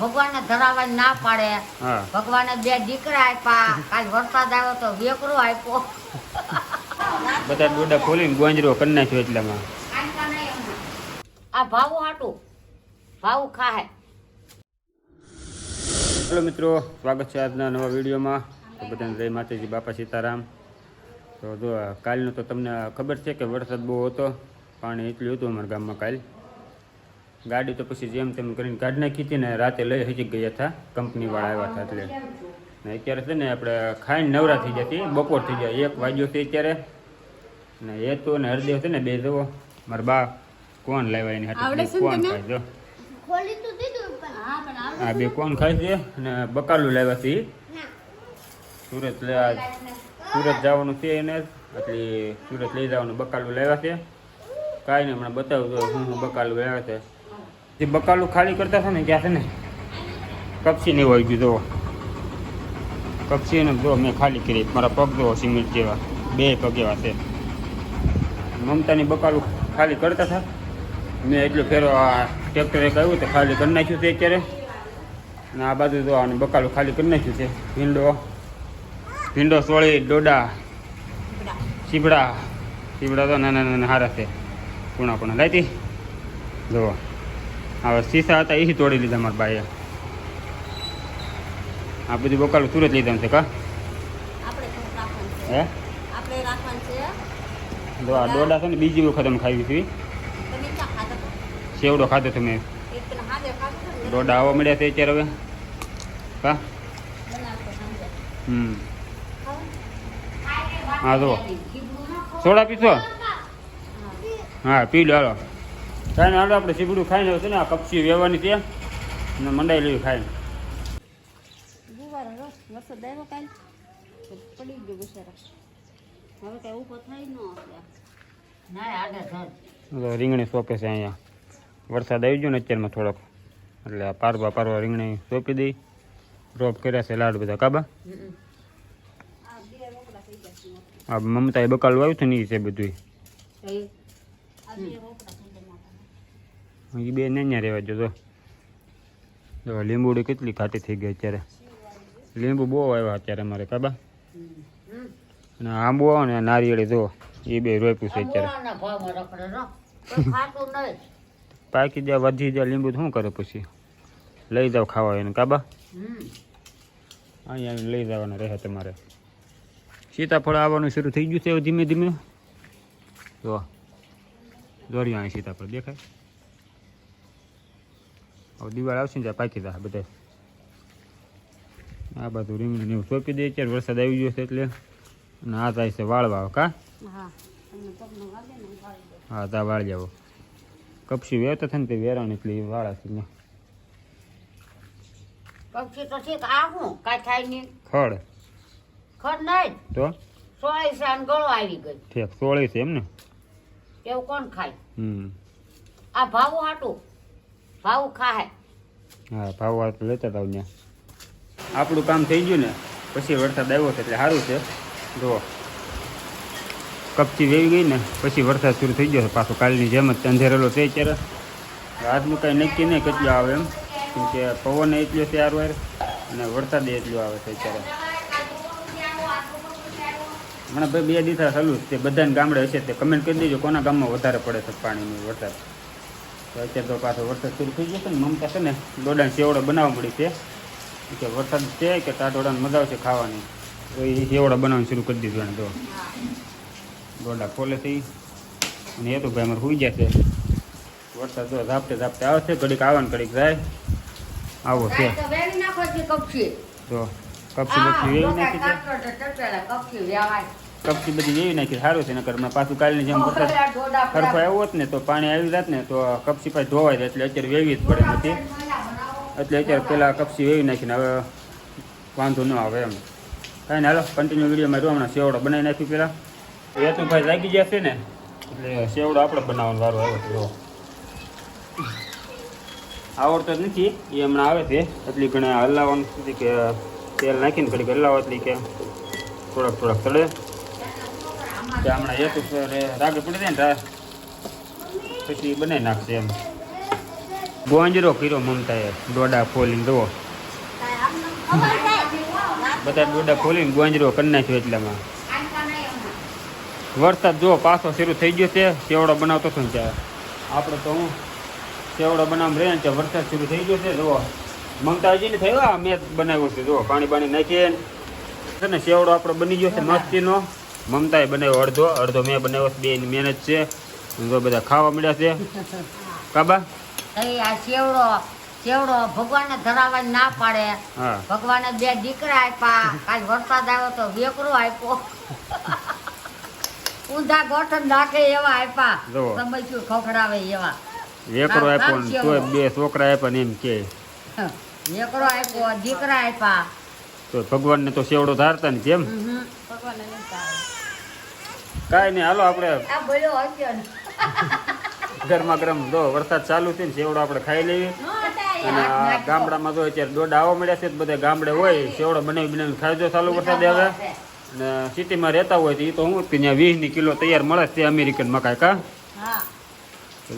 ભગવાનને ધરાવવા ના પાડે. ભગવાને બે દીકરા આપ્યા. કાલ વરસાદ આવ્યો તો વેકરો આપ્યો. બધા ડોડા ખોલીને ગોંજરો કરી નાખ્યો એટલામાં. આ ભાવું હાટું. ભાવ ખાહે. હેલો મિત્રો સ્વાગત છે આજના નવા વિડીયોમાં. તો બધાને જય માતાજી બાપા સીતારામ. તો જો કાલનું તો તમને ખબર છે કે વરસાદ બહુ હતો પાણી એટલું હતું અમારા ગામમાં કાલ. ગાડી તો પછી જેમ તેમ કરીને કાઢી નાખી હતી ને રાતે લઈ હજી ગયા હતા. કંપનીવાળા આવ્યા હતા એટલે. ને અત્યારે છે ને આપણે ખાઈને નવરા થઈ જતી બપોર થઈ જાય એક વાગ્યો છે અત્યારે. ને એ તો ને હરદેવ છે ને બે જવો. મારા બા કોણ લાવ્યા એની હાથે કોણ ખાય? જો. આ બે કોણ ખાય છે? અને બકાલું લાવ્યા છે. સુરત લેવા સુરત જવાનું છે એને. એટલે સુરત લઈ જવાનું. બકાલું લાવ્યા છે. કાંઈ નહીં હમણાં બતાવું તો હું હું બકાલું લાવ્યા છે. જે બકાલું ખાલી કરતા હતા ને ત્યાં છે ને? કપસી નહીં હોય ગયું જો કપસી ને જો મેં ખાલી કરી. મારા પગ જો સિમેન્ટ જેવા. બે પગ એવા છે. મમતાની બકાલું ખાલી કરતા હતા. મેં એટલું ફેરો, આ, ટ્રેક્ટર એક આવ્યું તો ખાલી કરી નાખ્યું છે અત્યારે. અને આ બાજુ જો આને બકાલું ખાલી કરી નાખ્યું છે. ભીંડો. ભીંડો, સોળી, ડોડા. ચીબડા. ચીબડા તો નાના નાના હારા છે. પૂણા પૂણા લાઈતી જુઓ. હવે સીસા હતા એ તોડી લીધા મારા ભાઈએ. આ બધું બકાલું તુરત લીધા છે કા? હે? આપણે છે. ને બીજી વખત અમે ખાવી હતી? સેવડો ખાધો તમે. મેં ડોડા આવવા મળ્યા છે અત્યારે હવે. કા? હમ. હા જુઓ. સોડા પીશો? હા પી લો હાલો. નહીં હાલો આપણે સીબડું ખાઈને છે ને આ કપસી વેવાની ત્યાં. અને મંડાઈ લેવી ખાઈને. વરસાદ આવ્યો કાલ? પડી ગયો બિચારા. હવે કઈ ઊભો થઈ ન હશે ના આડે ધર તો રીંગણી સોંપે છે અહીંયા. વરસાદ આવી ગયો ને અત્યારમાં થોડોક. એટલે આ પારવા પારવા રીંગણી સોંપી દઈ. રોપ કર્યા છે લાડ બધા. કાબા આ મમતાએ બકાલું આવ્યું છે ને એ છે બધું એ બે ન્યા રહેવા જો તો. જો લીંબુડી કેટલી ખાટી થઈ ગઈ અત્યારે. લીંબુ બહુ આવ્યા અત્યારે અમારે કાબા? અને આંબો ને નારિયેળી જો એ બે રોપ્યું છે અત્યારે. પાકી જાય વધી જાય લીંબુ શું કરે પછી? લઈ જાવ ખાવા એને કાબા? અહીંયા આવીને લઈ જવાના રહે તમારે. સીતાફળ આવવાનું શરૂ થઈ ગયું છે ધીમે ધીમે. જો. દોર્યું અહીં સીતાફળ દેખાય? હવે દિવાળ આવશે ને ત્યાં પાકી જાય બધા. આ બધું રીંગણ ને એવું સોંપી દે. અત્યારે વરસાદ આવી ગયો છે એટલે. અને આ થાય છે વાળવા કા? હા તા વાળ જાવ કપસી વેરતા થાય ને તે વેરાણ એટલે વાળા છે ને. પક્ષી તો ઠીક આ હું? કાંઈ થાય નહીં. ખડ. ખર નહીં. તો? સોળી સાન ગળો આવી ગઈ ઠેક સોળી છે એમ ને? એવું કોણ ખાય? હમ. આ ભાવું હાટું. ભાવું ખાહે. હા ભાવ વાત લેતા હતા ત્યાં. આપણું કામ થઈ ગયું ને પછી વરસાદ આવ્યો છે એટલે સારું છે. જુઓ. કપચી વેવી ગઈ ને પછી વરસાદ શરૂ થઈ ગયો છે. પાછો કાલની જેમ જ અંધેરેલો છે ત્યારે આજનું કાંઈ નક્કી નહીં કેટલું આવે એમ. કેમ કે પવન એટલો છે વાર અને વરસાદ એટલો આવે છે અત્યારે. હમણાં ભાઈ બે દિવસ ચાલુ છે. તે બધાને ગામડે હશે તે. કમેન્ટ કરી દેજો કોના ગામમાં વધારે પડે છે પાણીની વરસાદ. તો અત્યારે તો પાછો વરસાદ શરૂ થઈ ગયો છે ને મમતા છે ને દોડાને સેવડો બનાવવા મળી છે. કે વરસાદ છે કે ટાટોડાને મજા આવશે ખાવાની. તો એ સેવડા બનાવવાનું શરૂ કરી દીધું એને તો. દોડા ખોલે થઈ અને એ તો ભાઈ અમારે સુઈ જશે વરસાદ તો ઝાપતે ઝાપતે આવશે ઘડીક આવે ને ઘડીક જાય. આવો છે. તો કપસી બપસી વેવી નાખી કપચી બધી વેવી નાખી સારું છે નકર હમણાં પાછું કાલની જેમ વરસાદ સરખો આવ્યો હોત ને તો પાણી આવી જાત ને તો કપચી પાછી ધોવાઈ જાય એટલે અત્યારે વેવી જ પડે નથી. એટલે અત્યારે પેલા કપચી વેવી નાખીને હવે વાંધો ન આવે એમ. કાંઈ ને હાલો કન્ટિન્યુ વિડીયોમાં જો હમણાં સેવડો બનાવી નાખ્યું પેલા. એ તો ભાઈ લાગી જશે ને એટલે સેવડો આપણે બનાવવાનો વારો આવ્યો છે જો આવડતો જ નથી એ હમણાં આવે છે એટલી ઘણા હલાવવાનું સુધી કે તેલ નાખીને ઘડીક હલાવો એટલી કે થોડાક થોડાક તળે. કે હમણાં એક રાગે પડી જાય ને પછી બનાવી નાખશે એમ. ગોંજરો કર્યો મમતાએ. દોડા ફોલીને જુઓ. બધા દોડા ફોલીને ગોંજરો કરી નાખ્યો એટલામાં. વરસાદ જો પાછો શરૂ થઈ ગયો છે. સેવડો બનાવતો હતો ને ત્યાં. આપણે તો હું સેવડો બનાવવા રહે ને ત્યાં વરસાદ શરૂ થઈ ગયો છે, જુઓ. મમતાજીને થયો મેં બનાવ્યો છે, જુઓ. પાણી પાણી નાખીએ છે ને સેવડો આપણો બની ગયો છે, મસ્તીનો. મમતાએ બનાવ્યો અડધો અડધો મેં બનાવ્યો બે મહેનત છે. તો બધા ખાવા મળ્યા છે. કાબા? આ સેવડો સેવડો ભગવાનને ધરાવા ના પાડે. ભગવાન ભગવાને બે દીકરા આપ્યા. કાલ વરસાદ આવ્યો તો વેકરો આપ્યો. ઊંધા ગોઠણ નાખે એવા આપ્યા. સમજ્યું ખોખડાવે એવા. વેકરો આપ્યો સેવડો. બે છોકરા આપ્યા ને એમ કે. વેકરો આપ્યો દીકરા આપ્યા. તો ભગવાનને તો સેવડો ધારતા ને કેમ. ભગવાનને. કાંઈ નહીં હાલો આપણે. ગરમા ગરમ જો વરસાદ ચાલુ થઈને ને સેવડો આપણે ખાઈ લેવી અને આ ગામડામાં જો અત્યારે દોડા આવવા મળ્યા છે બધા ગામડે હોય સેવડો બનાવી બનાવીને ખાઈ જો ચાલુ વરસાદ આવે અને સિટીમાં રહેતા હોય તો એ તો હું કે ત્યાં વીસની કિલો તૈયાર મળે છે અમેરિકન મકાઈ કા?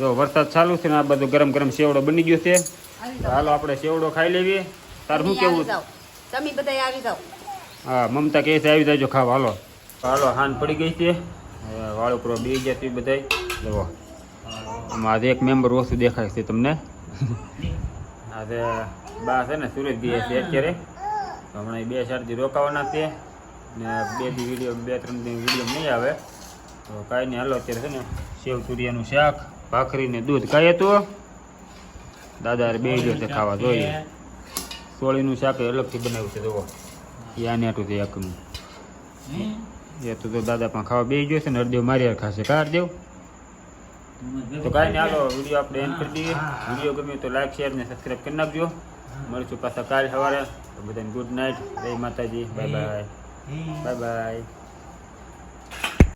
જો વરસાદ ચાલુ છે ને આ બધું ગરમ ગરમ સેવડો બની ગયો છે. હાલો આપણે સેવડો ખાઈ લેવી. તાર શું કેવું તમે બધા આવી જાઓ. હા મમતા કહે છે આવી જાજો ખાવા હાલો. હાલો હાન પડી ગઈ છે. વાળ ઉપર બે જતી બધાય. જુઓ આજે એક મેમ્બર ઓછું દેખાય છે તમને. આજે બા છે ને સુરત ગઈ છે અત્યારે. હમણાં બે ચાર દી રોકાવાના છે. ને બે દી વીડિયો, બે ત્રણ દી વીડિયો નહીં આવે. તો કાંઈ નહીં. હાલો, અત્યારે છે ને સેવ તુરિયાનું શાક, ભાખરી ને દૂધ કાંઈ હતું દાદા બે જો ખાવા જોઈએ. સોળીનું શાક અલગથી બનાવ્યું છે, જુઓ. એ આને આટું છે, એકનું. એ તો જો દાદા પણ ખાવા બે ગયો છે ને હરદેવ મારી ખાશે. કા હરદેવ તો કાંઈ નહીં હાલો વીડિયો આપણે એન્ડ કરી દઈએ. વીડિયો ગમ્યો તો લાઈક શેર ને સબસ્ક્રાઈબ કરી નાખજો. મળીશું પાછા કાલ સવારે. તો બધાને ગુડ નાઇટ જય માતાજી. Bye bye bye bye